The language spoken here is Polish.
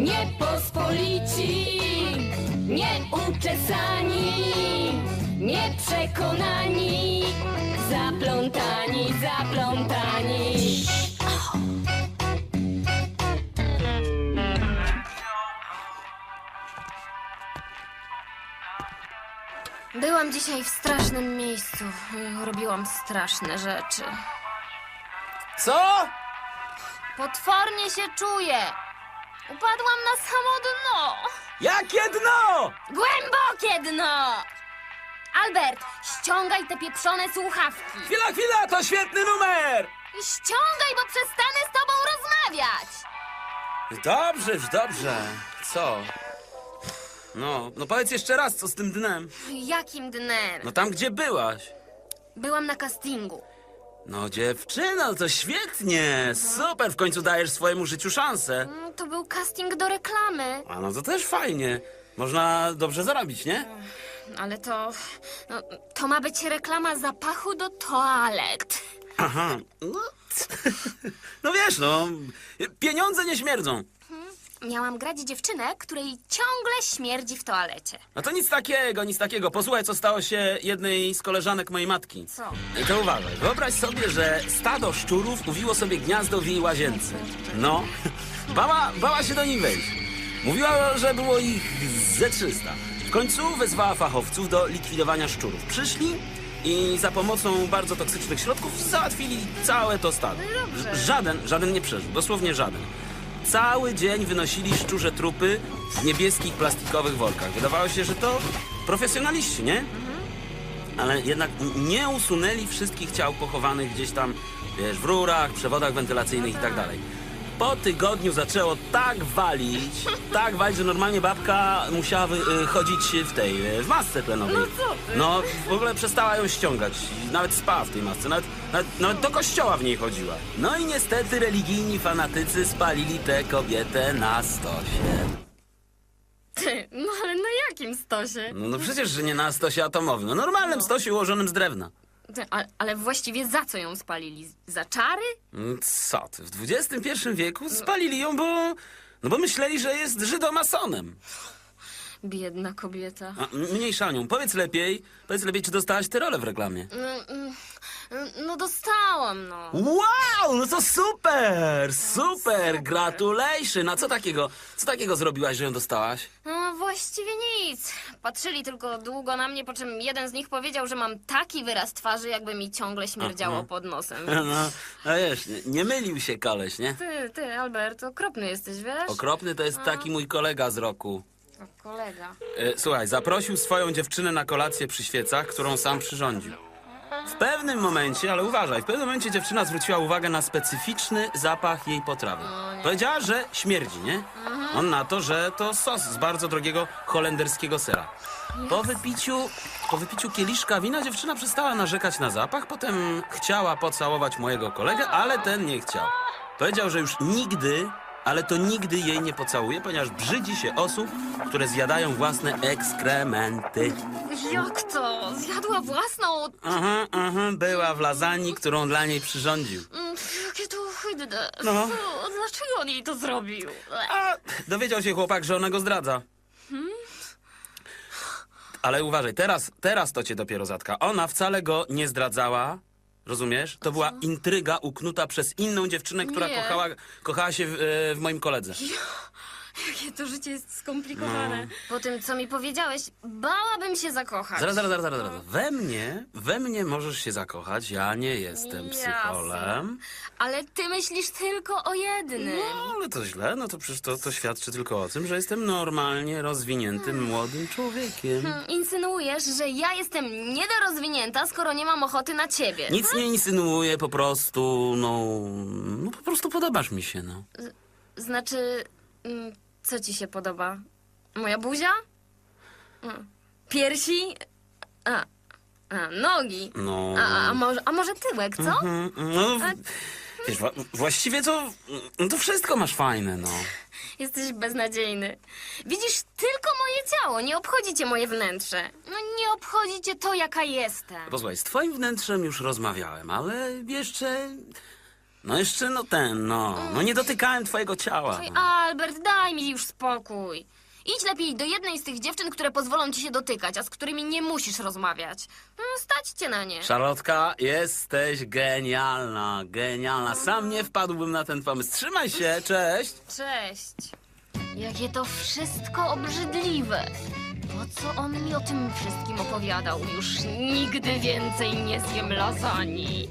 Niepospolici, nieuczesani, nieprzekonani, zaplątani, zaplątani. Byłam dzisiaj w strasznym miejscu. Robiłam straszne rzeczy. Co? Potwornie się czuję. Upadłam na samo dno. Jakie dno? Głębokie dno! Albert, ściągaj te pieprzone słuchawki. Chwila, chwila, to świetny numer! Ściągaj, bo przestanę z tobą rozmawiać. Dobrze, już dobrze. Co? No, no powiedz jeszcze raz, co z tym dnem? Jakim dnem? No tam, gdzie byłaś. Byłam na castingu. No dziewczyno, to świetnie, super, w końcu dajesz swojemu życiu szansę. Mm, To był casting do reklamy, A no to też fajnie. Można dobrze zarobić, nie? ale to. No, to ma być reklama zapachu do toalet. Aha. No, no wiesz, no, pieniądze nie śmierdzą. Miałam grać dziewczynę, której ciągle śmierdzi w toalecie. No to nic takiego, nic takiego. Posłuchaj, co stało się jednej z koleżanek mojej matki. Co? I to uważaj, wyobraź sobie, że stado szczurów uwiło sobie gniazdo w jej łazience. No, bała, bała się do nich wejść. Mówiła, że było ich ze 300. W końcu wezwała fachowców do likwidowania szczurów. Przyszli i za pomocą bardzo toksycznych środków załatwili całe to stado. Ż- Żaden, żaden nie przeżył, dosłownie żaden. Cały dzień wynosili szczurze trupy w niebieskich plastikowych workach. Wydawało się, że to profesjonaliści, nie? ale jednak nie usunęli wszystkich ciał pochowanych gdzieś tam, wiesz, w rurach, przewodach wentylacyjnych i tak dalej. Po tygodniu zaczęło tak walić, tak walić, że normalnie babka musiała wy, y, chodzić w tej, y, w masce tlenowej. No co ty? No, w ogóle przestała ją ściągać. I Nawet spała w tej masce, nawet, nawet, nawet do kościoła w niej chodziła. No i niestety religijni fanatycy spalili tę kobietę na stosie. Ty, no ale na jakim stosie? No, no przecież, że nie na stosie atomowym, no normalnym stosie ułożonym z drewna. Ale, ale właściwie za co ją spalili? Za czary? Mm, Co ty, w XXI wieku spalili ją, bo... No bo myśleli, że jest żydomasonem. Biedna kobieta. A, mniejsza nią, powiedz lepiej, powiedz lepiej, czy dostałaś tę rolę w reklamie. Mm, No dostałam, no. Wow, no to super, super, gratulation. A co takiego, co takiego zrobiłaś, że ją dostałaś? No właściwie nic. Patrzyli tylko długo na mnie, po czym jeden z nich powiedział, że mam taki wyraz twarzy, jakby mi ciągle śmierdziało pod nosem. No, no wiesz, nie, nie mylił się koleś, nie? Ty, ty, Albert, okropny jesteś, wiesz? Okropny to jest taki mój kolega z roku. O, kolega. E, Słuchaj, zaprosił swoją dziewczynę na kolację przy świecach, którą sam przyrządził. W pewnym momencie, ale uważaj, w pewnym momencie dziewczyna zwróciła uwagę na specyficzny zapach jej potrawy. Powiedziała, że śmierdzi, nie? On na to, że to sos z bardzo drogiego holenderskiego sera. Po wypiciu, po wypiciu kieliszka wina dziewczyna przestała narzekać na zapach, potem chciała pocałować mojego kolegę, ale ten nie chciał. Powiedział, że już nigdy, ale to nigdy jej nie pocałuje, ponieważ brzydzi się osób, które zjadają własne ekskrementy. Jak to? Zjadła własną... Aha, aha, była w lasagne, którą dla niej przyrządził. Mm, Jakie to ohydne. No. Fu, Dlaczego on jej to zrobił? A dowiedział się chłopak, że ona go zdradza. Ale uważaj, teraz, teraz to cię dopiero zatka. Ona wcale go nie zdradzała. Rozumiesz? To była intryga uknuta przez inną dziewczynę, która Nie. kochała, kochała się w, e, w moim koledze. Jakie to życie jest skomplikowane. Po tym, co mi powiedziałeś, bałabym się zakochać. Zaraz, zaraz, zaraz, zaraz. zaraz. We mnie, we mnie możesz się zakochać. Ja nie jestem Jasne. psycholem. Ale ty myślisz tylko o jednym. No, ale to źle. No to przecież to, to świadczy tylko o tym, że jestem normalnie rozwiniętym młodym człowiekiem. Hmm, Insynuujesz, że ja jestem niedorozwinięta, skoro nie mam ochoty na ciebie. Nic nie insynuuję, po prostu, no, no po prostu podobasz mi się, no. Znaczy, mm, co ci się podoba? Moja buzia? Mm. Piersi? A, a nogi? No, A, a, może, a może tyłek, co? Mm, no wiesz, wa- właściwie to, no to wszystko masz fajne, no. Jesteś beznadziejny. Widzisz tylko moje ciało, nie obchodzi cię moje wnętrze. No nie obchodzi cię to, jaka jestem. Posłuchaj, z twoim wnętrzem już rozmawiałem, ale jeszcze, no jeszcze, no ten, no, no nie dotykałem twojego ciała. Oj. Albert, daj mi już spokój. Idź lepiej do jednej z tych dziewczyn, które pozwolą ci się dotykać, a z którymi nie musisz rozmawiać. No, stać cię na nie. Szarlotka, jesteś genialna, genialna. Sam nie wpadłbym na ten pomysł. Trzymaj się, cześć. Cześć. Jakie to wszystko obrzydliwe. Po co on mi o tym wszystkim opowiadał? Już nigdy więcej nie zjem lasagne.